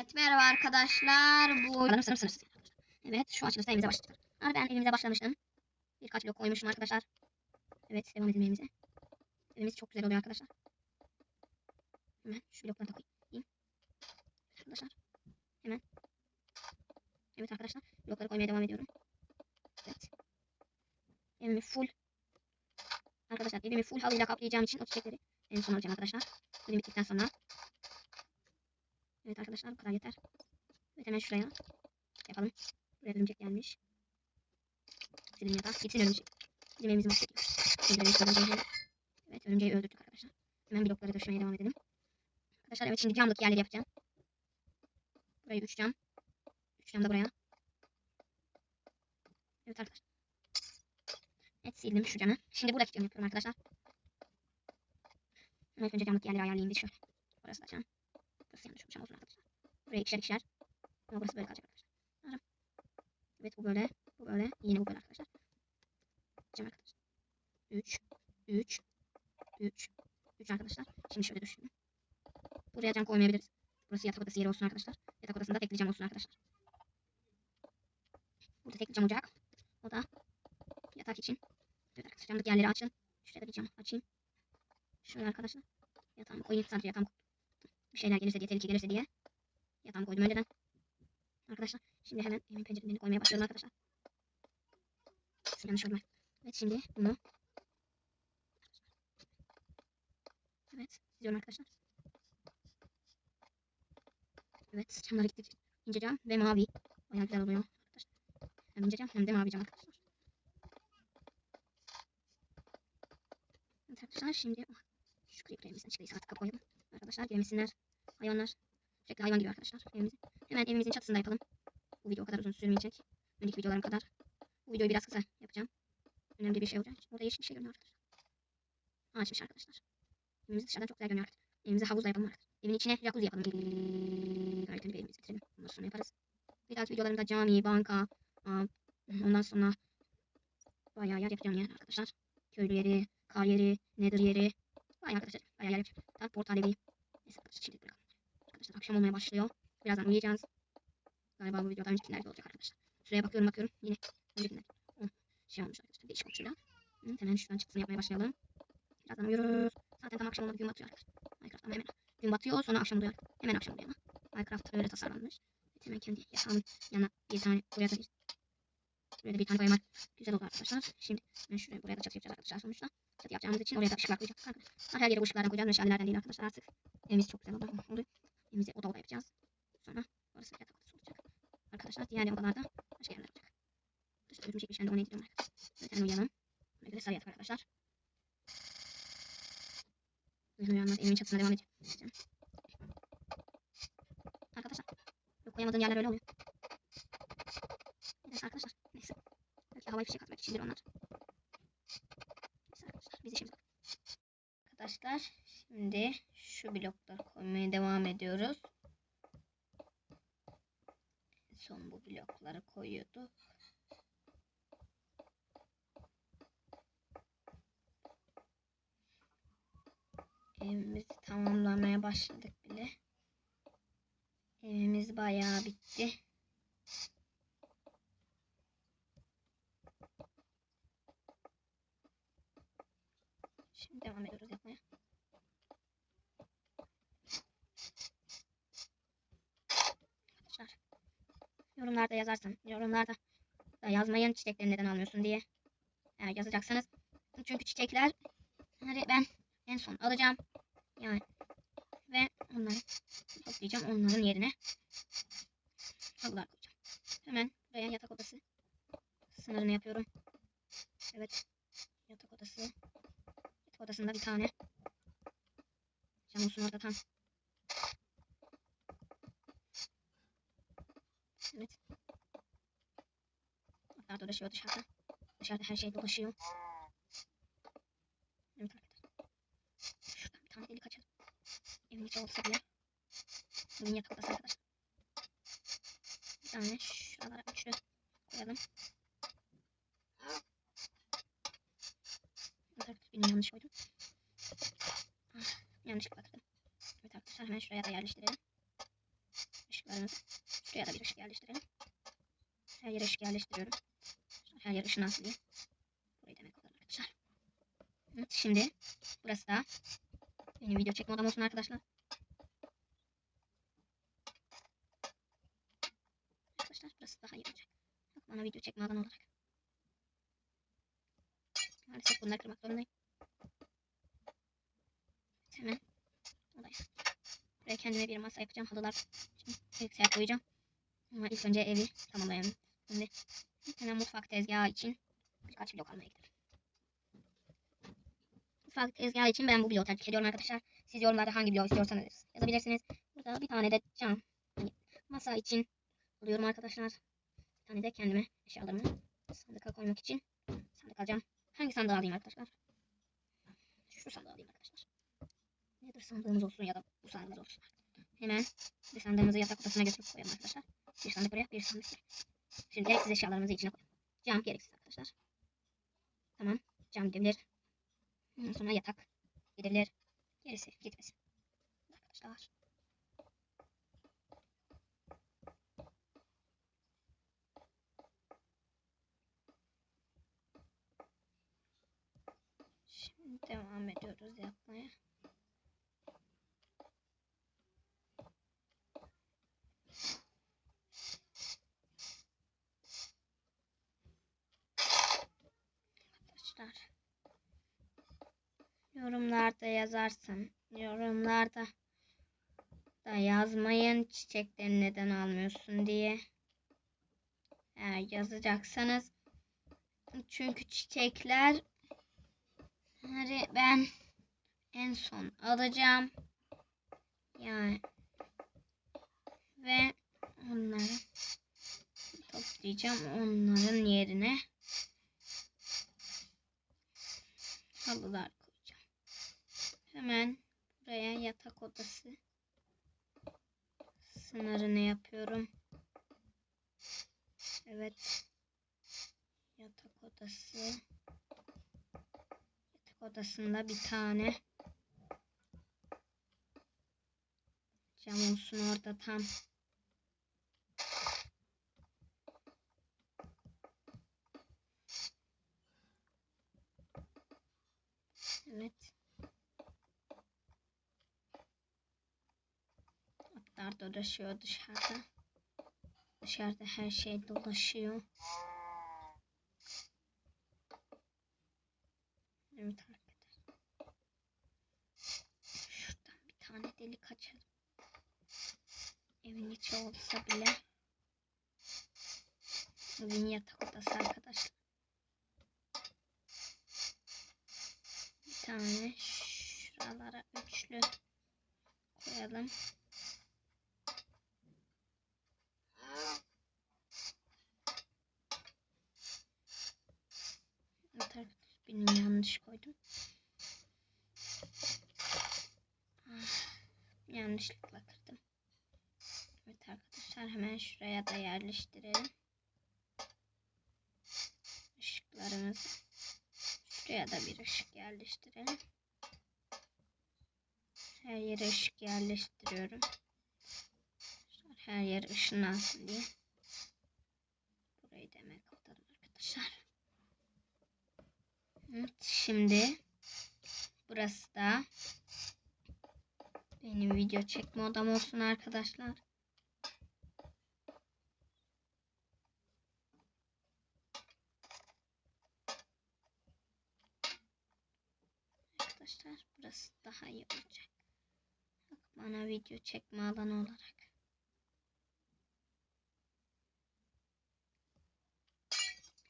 Evet merhaba arkadaşlar. Bu. Evet şu açılışta evimize başladık. Abi ben evimize başlamıştım. Birkaç blok koymuşum arkadaşlar. Evet devam edelim evimize. Evimiz çok güzel oluyor arkadaşlar. Hemen şu blokları da koyayım. Arkadaşlar. Hemen. Evet arkadaşlar. Blokları koymaya devam ediyorum. Evet. Evimi full. Arkadaşlar evimi full halıyla kaplayacağım için o çiçekleri en son alacağım arkadaşlar. Evim bittikten sonra. Evet arkadaşlar bu kadar yeter. Evet hemen şuraya yapalım. Buraya örümcek gelmiş. Silin ya da gitsin örümcek. Bizim evimizi mahvediyor. Şimdi örümcek örümceği. Evet örümceği öldürdük arkadaşlar. Hemen blokları döşemeye devam edelim. Arkadaşlar evet şimdi camlık yerleri yapacağım. Burayı 3 cam. 3 cam da buraya. Evet arkadaşlar. Evet sildim şu camı. Şimdi buradaki camı yapıyorum arkadaşlar. İlk önce camlık yerleri ayarlayayım bir şöyle. Burası da cam. Burası yanlış olmuş ama olsun arkadaşlar. Buraya ikişer ikişer. Ama burası böyle kalacak arkadaşlar. Evet bu böyle. Bu böyle. Yine bu böyle arkadaşlar. Cam arkadaşlar. 3 3 3 3 arkadaşlar. Şimdi şöyle düşünün. Buraya cam koymayabiliriz. Burası yatak odası yeri olsun arkadaşlar. Yatak odasında tekli cam olsun arkadaşlar. Burada tekli cam olacak. O da yatak için. Evet arkadaşlar camdaki yerleri açın. Şuraya da bir cam açayım. Şöyle arkadaşlar. Yatağımı koyayım. Sadece yatağımı bir şeyler gelirse diye, tehlike gelirse diye yatağımı koydum önceden. Arkadaşlar şimdi hemen evimin pencerelerini koymaya başlıyorum arkadaşlar. Yanlış olma. Evet şimdi bunu Evet diziyorum arkadaşlar. Evet camları gittik. İnce cam ve mavi. Bayağı güzel oluyor arkadaşlar. Hem ince cam hem de mavi cam arkadaşlar. Evet arkadaşlar şimdi şu creeper'ımızdan çıkıysa artık koyalım. Arkadaşlar girmesinler. Hayvanlar. Sürekli hayvan giriyor arkadaşlar evimize. Hemen evimizin çatısında yapalım. Bu video o kadar uzun sürmeyecek. Önceki videolarım kadar. Bu videoyu biraz kısa yapacağım. Önemli bir şey olacak. Orada yeşil bir şey görünüyor arkadaşlar. Ağaçmış arkadaşlar. Evimiz dışarıdan çok güzel görünüyor arkadaşlar. Evimize havuz da yapalım arkadaşlar. Evin içine jacuzzi yapalım. Gayet bir evimizi bitirelim. Ondan sonra yaparız. Bir dahaki videolarımda cami, banka, ondan sonra bayağı yer yapacağım yer arkadaşlar. Köylü yeri, kar yeri, nether yeri. Bayağı arkadaşlar. Bayağı yer yapacağım. Daha portal evi. Arkadaşlar akşam olmaya başlıyor. Birazdan uyuyacağız. Galiba bu videoda öncekilerde olacak arkadaşlar. Şuraya bakıyorum bakıyorum. Yine öncekiler. Şey olmuş arkadaşlar. Değişik olmuş. Hı, hemen şuradan çıktısını yapmaya başlayalım. Birazdan uyuyoruz. Zaten tam akşam olmadı gün batıyor arkadaşlar. Minecraft ama hemen gün batıyor sonra akşam oluyor. Hemen akşam oluyor ama. Minecraft öyle tasarlanmış. Hemen kendi yatağımın yanına bir tane buraya da bir Buraya da bir tane koymak güzel oldu arkadaşlar. Şimdi ben şuraya buraya da çatı yapacağız arkadaşlar sonuçta. Çatı yapacağımız için oraya da ışıklar koyacağız arkadaşlar. Her yere ışıklardan koyacağız. Meşalelerden değil arkadaşlar artık. Evimiz çok güzel oldu. oldu. Evimize oda oda yapacağız. Sonra orası yatak odası olacak. Arkadaşlar diğer odalarda başka yerler olacak. Arkadaşlar özüm çekmiş ben de onu ediliyorum arkadaşlar. Hemen uyuyalım. Ona göre sarı yatak arkadaşlar. Uygun uyanmaz. Evimin çatısına devam edeceğim. Arkadaşlar. Yok koyamadığım yerler öyle oluyor. Neyse arkadaşlar. Neyse. Belki havai fişek atmak içindir onlar. Biz işimize Arkadaşlar şimdi şu blokları koymaya devam ediyoruz. Son bu blokları koyuyorduk. Evimizi tamamlamaya başladık bile. Evimiz bayağı bitti. Şimdi devam ediyoruz yapmaya. Arkadaşlar yorumlarda yazarsan yorumlarda da yazmayın çiçekleri neden almıyorsun diye. Eğer yazacaksanız çünkü çiçekler hani ben en son alacağım. Yani ve onları toplayacağım onların yerine halılar koyacağım. Hemen buraya yatak odası sınırını yapıyorum. Evet. Yatak odası. Yatak odasında bir tane cam olsun orada tam. Evet. Atlar dolaşıyor dışarıda. Dışarıda her şey dolaşıyor. Evet arkadaşlar. Şuradan bir tane delik açalım. Evin içi olsa bile. Evin yatak odası arkadaşlar. Bir tane şuralara üçlü koyalım. Evet, yanlış koydum. Ah, yanlışlıkla kırdım. Evet arkadaşlar hemen şuraya da yerleştirelim. Işıklar ışıklarımızı. Şuraya da bir ışık yerleştirelim. Her yere ışık yerleştiriyorum. Her yer ışın diye. Burayı demek olur arkadaşlar. Evet, şimdi burası da benim video çekme odam olsun arkadaşlar. Arkadaşlar burası daha iyi olacak. Bana video çekme alanı olarak. Maalesef bunları kırmak zorundayım. Hemen odaya. Buraya kendime bir masa yapacağım. Halılar için bilgisayar koyacağım. Ama ilk önce evi tamamlayalım. Şimdi hemen mutfak tezgahı için birkaç blok almaya gidelim. Mutfak tezgahı için ben bu bloğu tercih ediyorum arkadaşlar. Siz yorumlarda hangi bloğu istiyorsanız yazabilirsiniz. Burada bir tane de cam hani masa için alıyorum arkadaşlar. Bir tane de kendime eşyalarımı sandıka koymak için sandık alacağım. Hangi sandığı alayım arkadaşlar? Şu sandığı alayım arkadaşlar. Nedir sandığımız olsun ya da bu sandığımız olsun. Hemen bir sandığımızı yatak odasına götürüp koyalım arkadaşlar. Bir sandık buraya, bir sandık. Şimdi gereksiz eşyalarımızı içine koyalım. Cam gereksiz arkadaşlar. Tamam. Cam gidebilir. Ondan sonra yatak gidebilir. Gerisi gitmesin. Arkadaşlar. Şimdi devam ediyoruz yapmaya. Arkadaşlar. Yorumlarda yazarsın. Yorumlarda da yazmayın çiçekleri neden almıyorsun diye. Eğer yazacaksanız çünkü çiçekler hani ben en son alacağım. Yani ve onları toplayacağım onların yerine halılar koyacağım. Hemen buraya yatak odası sınırını yapıyorum. Evet. Yatak odası. Yatak odasında bir tane cam olsun orada tam. Evet. Atlar dolaşıyor dışarıda. Dışarıda her şey dolaşıyor. Evet arkadaşlar. Şuradan bir tane delik açalım. Evin içi olsa bile. Evin yatak odası arkadaşlar. Bir tane şuralara üçlü koyalım. Benim yanlış koydum. Ah, yanlışlıkla kırdım. Evet arkadaşlar hemen şuraya da yerleştirelim. Işıklarımızı. Şuraya da bir ışık yerleştirelim. Her yere ışık yerleştiriyorum. Her yer ışınlansın diye. Burayı demek kapatalım arkadaşlar. Evet, şimdi burası da benim video çekme odam olsun arkadaşlar burası daha iyi olacak. Bak bana video çekme alanı olarak.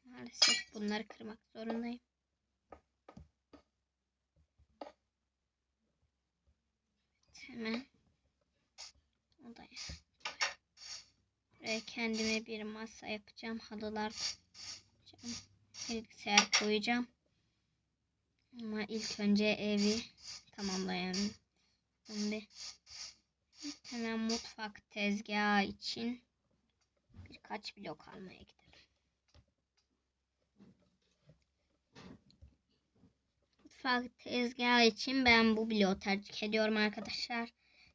Maalesef bunları kırmak zorundayım. Hemen odaya. Buraya kendime bir masa yapacağım. Halılar koyacağım. Bilgisayar koyacağım. Ama ilk önce evi tamamlayalım. Şimdi hemen mutfak tezgahı için birkaç blok almaya gidelim. Mutfak tezgahı için ben bu bloğu tercih ediyorum arkadaşlar.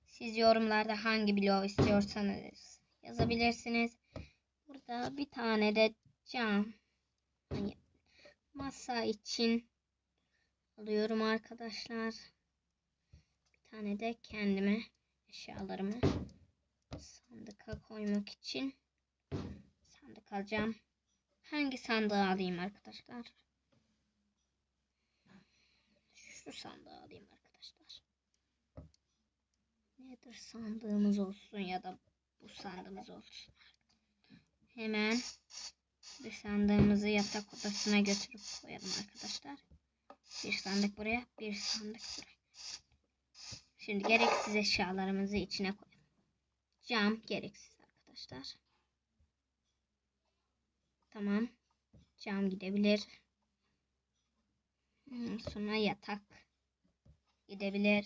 Siz yorumlarda hangi bloğu istiyorsanız yazabilirsiniz. Burada bir tane de cam hani masa için alıyorum arkadaşlar. Bir tane de kendime eşyalarımı sandıka koymak için sandık alacağım. Hangi sandığı alayım arkadaşlar? Şu sandığı alayım arkadaşlar. Nedir sandığımız olsun ya da bu sandığımız olsun. Hemen bir sandığımızı yatak odasına götürüp koyalım arkadaşlar. Bir sandık buraya, bir sandık buraya. Şimdi gereksiz eşyalarımızı içine koyalım. Cam gereksiz arkadaşlar. Tamam. Cam gidebilir. Hmm, Sonra yatak gidebilir.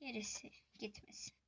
Gerisi gitmesin.